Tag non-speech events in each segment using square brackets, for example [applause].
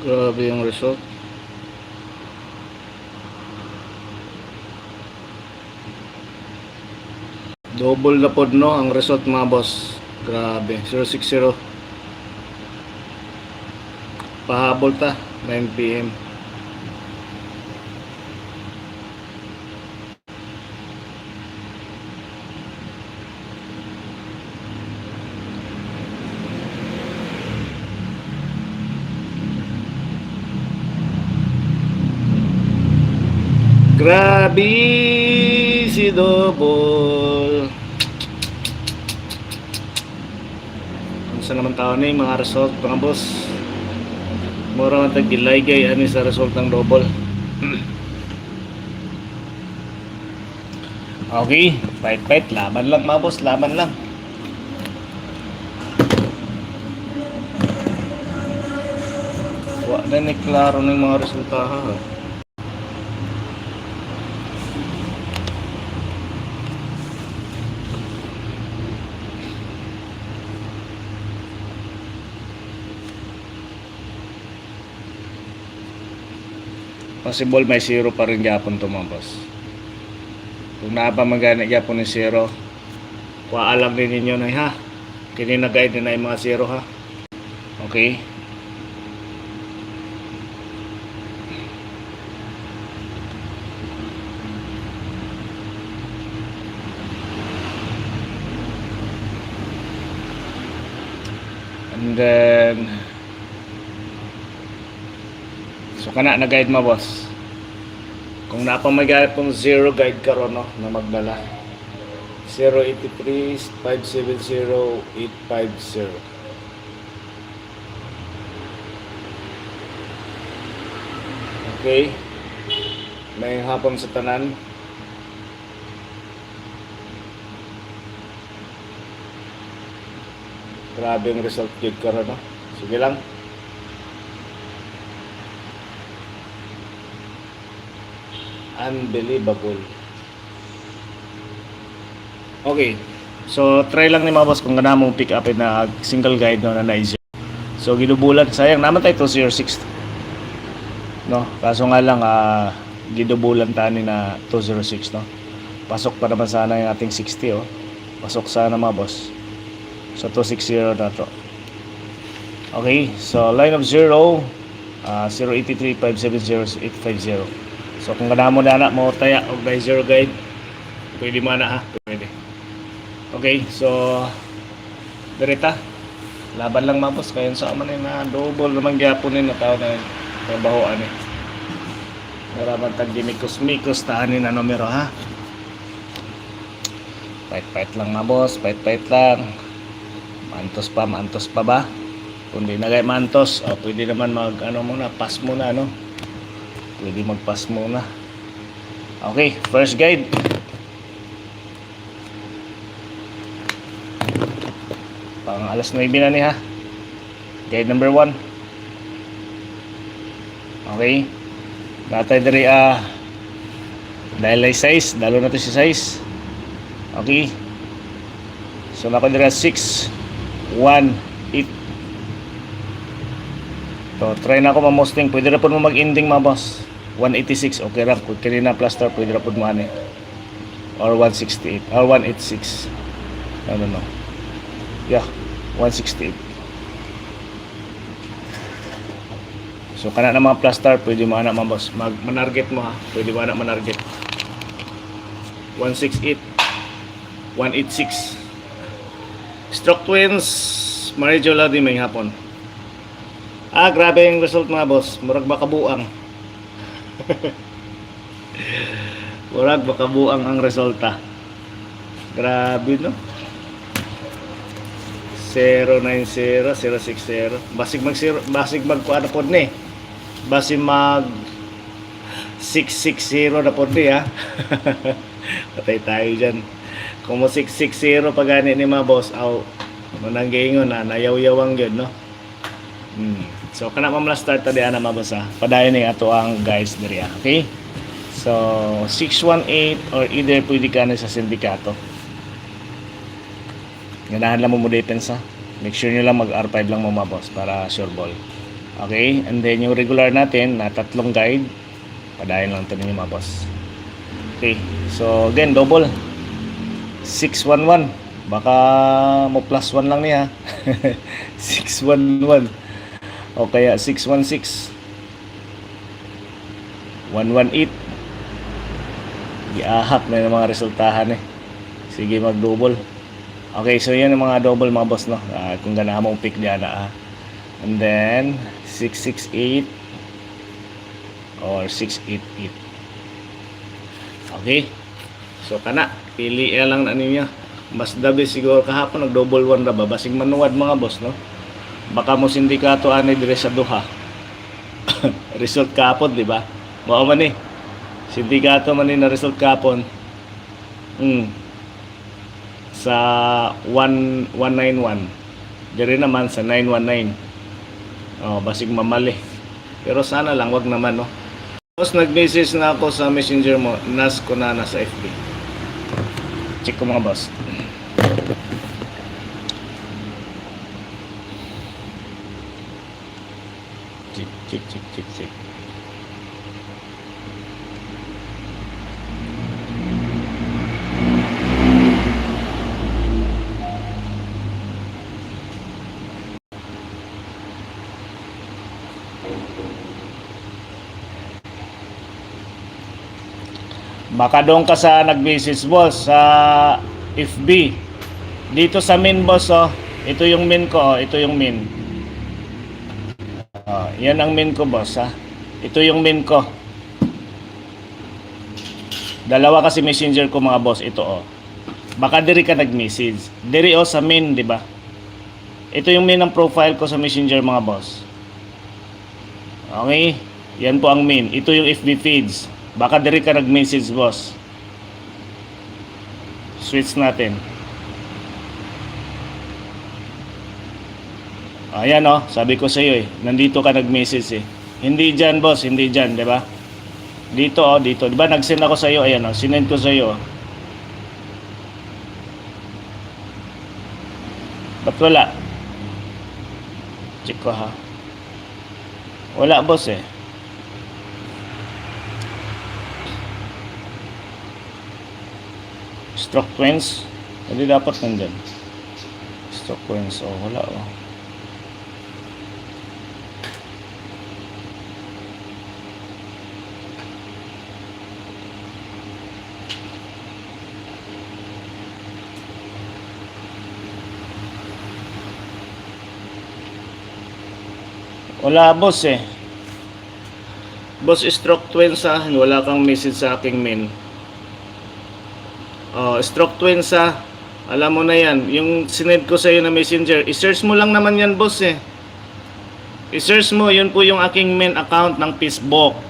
Grabe yung result. Double na pod no ang result mga boss. Grabe. 060. Pahabol ta. 9 p.m. Grabe si Double. Ano naman tao yung mga result mga boss? Mura man tag kay ani sa result ng double. [clears throat] okay, fight fight laban lang mga boss, laban lang. Wa na ni klaro ng mga resulta ha. Possible may zero pa rin gyapon to mga boss. Kung napamagana gyapon ng zero, alam din ninyo na ha. Kini na na yung mga zero ha. Okay? And then So kana na guide mo boss. Kung napa may guide pong zero guide karon no na magdala. 083 570 850. Okay. May hapon sa tanan. Grabe ang result yun karon no. Sige lang. Unbelievable. Okay. So, try lang ni Mabas kung gana mong pick up na single guide no, na na So, ginubulan. Sayang, naman tayo 206. No? Kaso nga lang, ah, ginubulan tani na 206, no? Pasok pa naman sana yung ating 60, oh. Pasok sana mga boss. So, 260 na to. Okay, so line of 0, uh, 083-570-850. So kung kana mo na anak mo taya og zero guide, pwede mo na ha, pwede. Okay, so direta. Laban lang mapos kayon sa man na double naman gyapon ni na tao na trabaho ani. Naraman tag gimikos-mikos taanin na numero ha. Fight-fight lang mga boss, fight-fight lang. Mantos pa, mantos pa ba? Kung di na mantos, oh, pwede naman mag ano muna, pass muna no. Pwede mag-pass muna. Okay, first guide. Pang alas 9 na ni ha. Guide number 1. Okay. Natay diri ah dahil ay size, dalo na to si size. Okay. So nako diri 6 1 8 So, try na ako mamosting. Pwede na po mag-ending mga boss. 186, okay ra. Kung kanina plaster, pwede na po mo eh. Or 168. Or 186. I don't know. Yeah, 168. So, kana na mga plaster, pwede mo anak mga boss. Mag manarget mo ha. Pwede mo anak manarget. 168. 186. Stroke twins. Marijo Ladi may hapon. Ah, grabe yung result mga boss. Murag baka buang. [laughs] Murag baka buang ang resulta. Grabe no. 090 060 basig mag basig mag kuan pod ni. Basig mag 660 na pod ni ha. [laughs] Patay tayo diyan. Kung mo 660 pa gani ni mga boss, aw manang gingon na nayaw-yawang gyud no. Hmm. So kana mamla start ta diana mabasa. Padayon ni ato ang guys diri ah. Okay? So 618 or either pwede ka na sa sindikato. Ganahan lang mo mo depensa. Make sure nyo lang mag R5 lang mo mabos para sure ball. Okay, and then yung regular natin na tatlong guide, padayon lang ito ninyo mga boss. Okay, so again, double. 611. Baka mo plus 1 lang niya. [laughs] 611. O kaya 616. 118. Giahak na yung mga resultahan eh. Sige, mag-double. Okay, so yan ang mga double mga boss, no? Ah, kung ganahan mong pick diyan, ah. And then, 668 or 688. Okay? So, kana. Pili lang na ninyo. Mas dabi siguro kahapon nag-double one ra ba? Basing manuwad mga boss, no? Baka mo sindikato ani dire sa duha. [coughs] result kapon, di ba? Mao man eh. Sindikato man ni na result kapon. Mm. Sa 1 191. Dire naman sa 919. Oh, basig mamali. Pero sana lang wag naman no. Tapos nag-message na ako sa messenger mo, nas ko na nasa FB. Check ko mga boss. Check, check, check, check. Baka doon ka sa nag-message boss sa FB. Dito sa min boss oh. Ito yung min ko oh. Ito yung min. Yan ang min ko boss ha. Ito yung min ko. Dalawa kasi messenger ko mga boss. Ito oh. Baka diri ka nag-message. Diri oh sa min, di ba? Ito yung min ng profile ko sa messenger mga boss. Okay? Yan po ang min. Ito yung FB feeds. Baka diri ka nag-message, boss. Switch natin. Ayan oh, sabi ko sa iyo eh, nandito ka nag-message eh. Hindi diyan, boss, hindi diyan, 'di ba? Dito oh, dito. 'Di ba nag-send ako sa iyo, ayan oh, sinend ko sa iyo. oh. Ba't wala? Check ko ha. Wala, boss eh. Stroke twins. Hindi dapat nandyan. Stroke twins. Oh, wala oh. Wala boss eh. Boss stroke twins ha. Wala kang message sa aking min. Oh, stroke twins ha. Alam mo na yan. Yung sinend ko sa iyo na messenger. I-search mo lang naman yan boss eh. I-search mo. Yun po yung aking main account ng Facebook.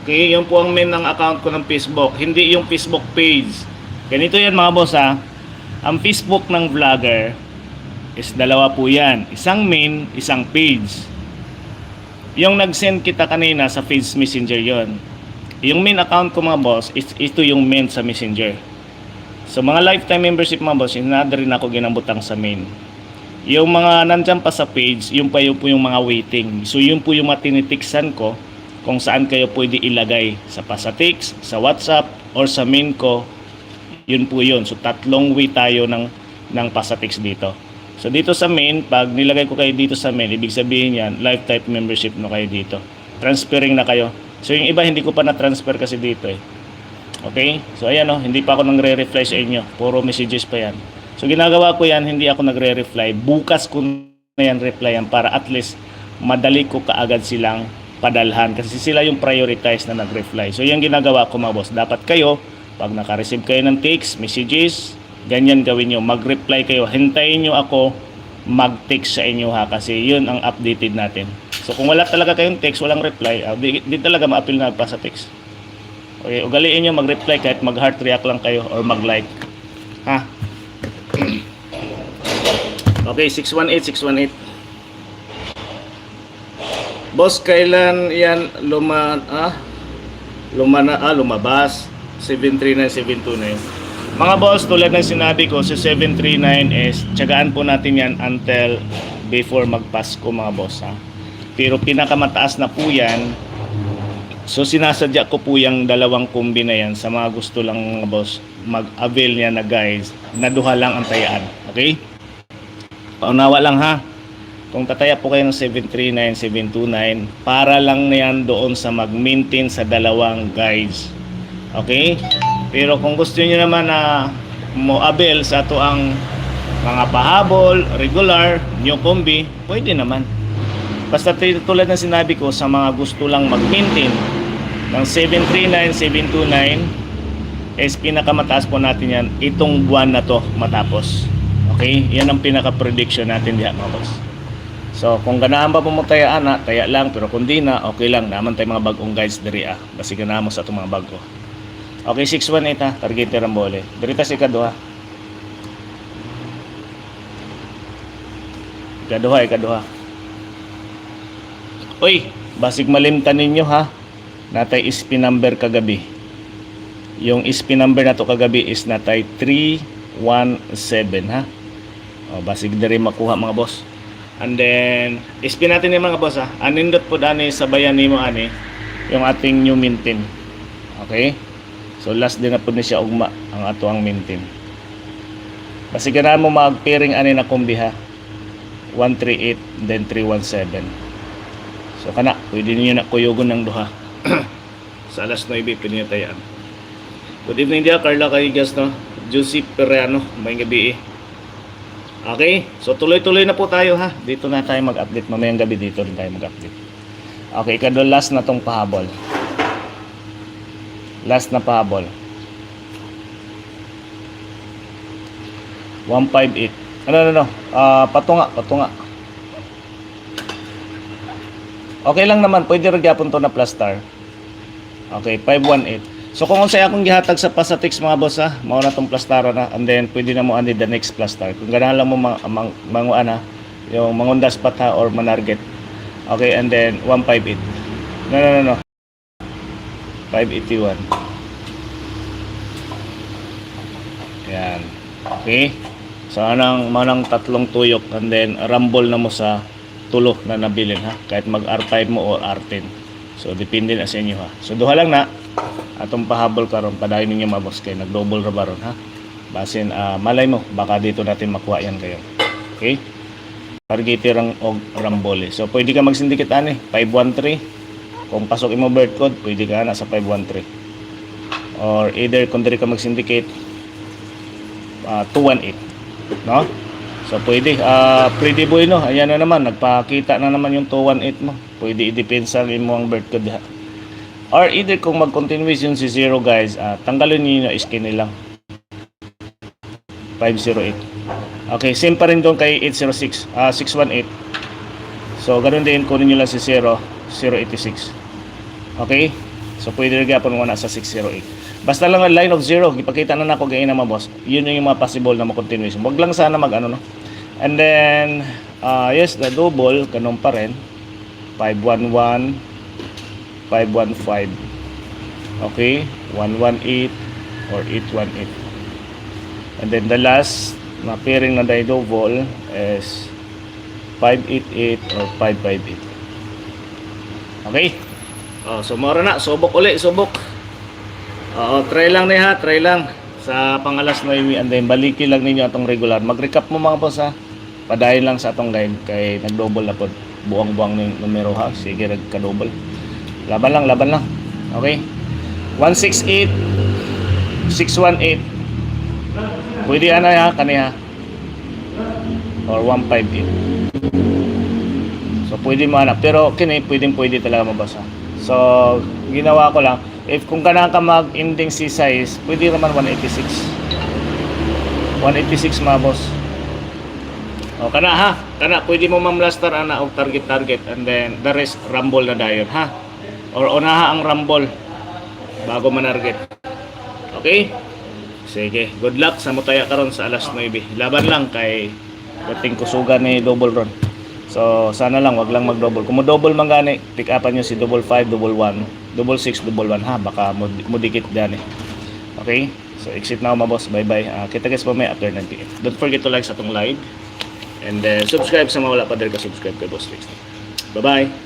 Okay? Yun po ang main ng account ko ng Facebook. Hindi yung Facebook page. Ganito yan mga boss ha. Ang Facebook ng vlogger is dalawa po yan. Isang main, isang page. Yung nag-send kita kanina sa Face Messenger yon. Yung main account ko mga boss, is, ito yung main sa Messenger. So mga lifetime membership mga boss, hindi na rin ako ginambutang sa main. Yung mga nandyan pa sa page, yung pa yung po yung mga waiting. So yun po yung matinitiksan ko kung saan kayo pwede ilagay sa Pasatix, sa WhatsApp, or sa main ko. Yun po yun. So tatlong way tayo ng, ng Pasatix dito. So dito sa main, pag nilagay ko kayo dito sa main, ibig sabihin yan, lifetime membership no kayo dito. Transferring na kayo. So yung iba hindi ko pa na-transfer kasi dito eh. Okay? So ayan oh, hindi pa ako nagre-reply sa inyo. Puro messages pa yan. So ginagawa ko yan, hindi ako nagre-reply. Bukas ko na yan replyan para at least madali ko kaagad silang padalhan kasi sila yung prioritize na nag-reply. So yung ginagawa ko mga boss, dapat kayo pag naka-receive kayo ng text, messages, ganyan gawin nyo. Mag-reply kayo. Hintayin nyo ako mag-text sa inyo ha kasi yun ang updated natin. So kung wala talaga kayong text, walang reply, uh, di, di talaga ma-appeal na pa sa text. Okay, ugaliin nyo mag-reply kahit mag-heart react lang kayo or mag-like. Ha? [clears throat] Okay, 618, 618. Boss, kailan yan luma, ah, lumana, ah, lumabas? 739729. Mga boss, tulad ng sinabi ko, si 739 is, tiyagaan po natin yan until before magpasko mga boss ha. Pero pinakamataas na po yan. So sinasadya ko po yung dalawang kombi na yan sa mga gusto lang mga boss mag-avail niya na guys na duha lang ang tayaan. Okay? Paunawa lang ha. Kung tataya po kayo ng 739, 729 para lang na yan doon sa mag-maintain sa dalawang guides. Okay? Pero kung gusto niyo naman na mo avail sa ato ang mga pahabol, regular, new combi, pwede naman. Basta tulad ng sinabi ko sa mga gusto lang mag-maintain ng 739, 729 is pinakamataas po natin yan itong buwan na to matapos. Okay? Yan ang pinaka-prediction natin diha mga boss. So, kung ganahan ba pumutaya ana, taya lang. Pero kung di na, okay lang. Naman tayo mga bagong guides diri ah. Basi ganahan mo sa itong mga bago. Okay, 618 ha. Targeter ang bole. Dirita si Kaduha. Ikaduha, ikaduha. Uy, basig malimtan ninyo ha. Natay SP number kagabi. Yung SP number na to kagabi is natay 317 ha. O, basig diri makuha mga boss. And then, SP natin yung mga boss ha. Anindot po dani sabayan nimo ani yung ating new mintin. Okay? So last din na po ni siya ugma ang ato ang mintin. Kasi ganahan mo mag-pairing ani na kombi ha. 138 then 317. So kana, pwede niyo na kuyogon ng duha. [clears throat] Sa alas 9 pwede niyo tayaan. Good evening dia Carla Cayigas no. Josie Perreano, may gabi eh. Okay, so tuloy-tuloy na po tayo ha. Dito na tayo mag-update. Mamayang gabi dito rin tayo mag-update. Okay, ikado last na tong pahabol. Last na pahabol. 158. Ano, ano, ano. Ah, patunga, patunga. Okay lang naman. Pwede rin gyapon to na plus star. Okay, 518. So kung unsay akong gihatag sa Pasatix mga boss ha, mao na tong plastara na and then pwede na mo ani the next plastar. Kung ganahan lang mo mang, mang, manguan ha, yung mangundas pat ha or manarget. Okay, and then 158. No, no, no, no. 581. Yan. Okay. So anang manang tatlong tuyok and then rumble na mo sa tulo na nabilin ha. Kahit mag R5 mo o R10. So depende na sa inyo ha. So duha lang na atong pahabol karon padayon ninyo mabos kay nag-double ra baron ha. Basin ah, malay mo baka dito natin makuha yan kayo. Okay? Targeter ang og rambole. So pwede ka mag-syndicate ani 513. Kung pasok imo bird code, pwede ka na sa 513. Or either kung diri ka mag-syndicate ah, 218. No? So pwede ah pwede boy no. Ayan na naman nagpakita na naman yung 218 mo. Pwede i-depensa ang imong bird code diha. Or either kung mag-continuation si zero guys, ah, tanggalin niyo yung skin nilang 508. Okay, same pa rin doon kay 806, ah 618. So, ganun din, kunin nyo lang si 0, 086. Okay? So, pwede rin gapon mo na sa 608. Basta lang ang line of 0, ipakita na na ako gayon na mga boss. Yun yung mga possible na mag-continuation. Wag lang sana mag ano no. And then, ah yes, the double, ganun pa rin. 511, 515. Okay? 118 or 818. And then the last na pairing na double is 588 or 558. Okay? Oh, so mora na, subok uli, subok. Oo, try lang ni ha, try lang sa pangalas na imi and then balikin lang ninyo atong regular. Mag-recap mo mga boss ha. Padayon lang sa atong guide kay nag-double na pod. Buang-buang ng numero ha. Sige, nagka-double. Laban lang, laban lang. Okay? 168 618 Pwede ana ha, kaniha. Or 158. So pwede mo anak. Pero kini pwedeng pwede talaga mabasa. So ginawa ko lang. If kung kana ka mag-ending C size, pwede naman 186. 186 mga boss. O kana ha. Kana pwede mo mamlaster ana og target target and then the rest rumble na dayon ha. Or unaha ang rumble bago manarget. Okay? Sige, good luck sa mutaya karon sa alas 9. Laban lang kay dating kusugan ni double run. So, sana lang wag lang mag-double. Kung mo double man gani, pick upan niyo si double 5, double 1, double 6, double 1 ha, baka mo, mo dikit gani. Okay? So, exit na ako boss. Bye-bye. Uh, kita guys pa may after 9 PM. Don't forget to like sa tong live. And then, subscribe sa mga wala pa dahil ka subscribe kay Boss Tricks. Bye-bye.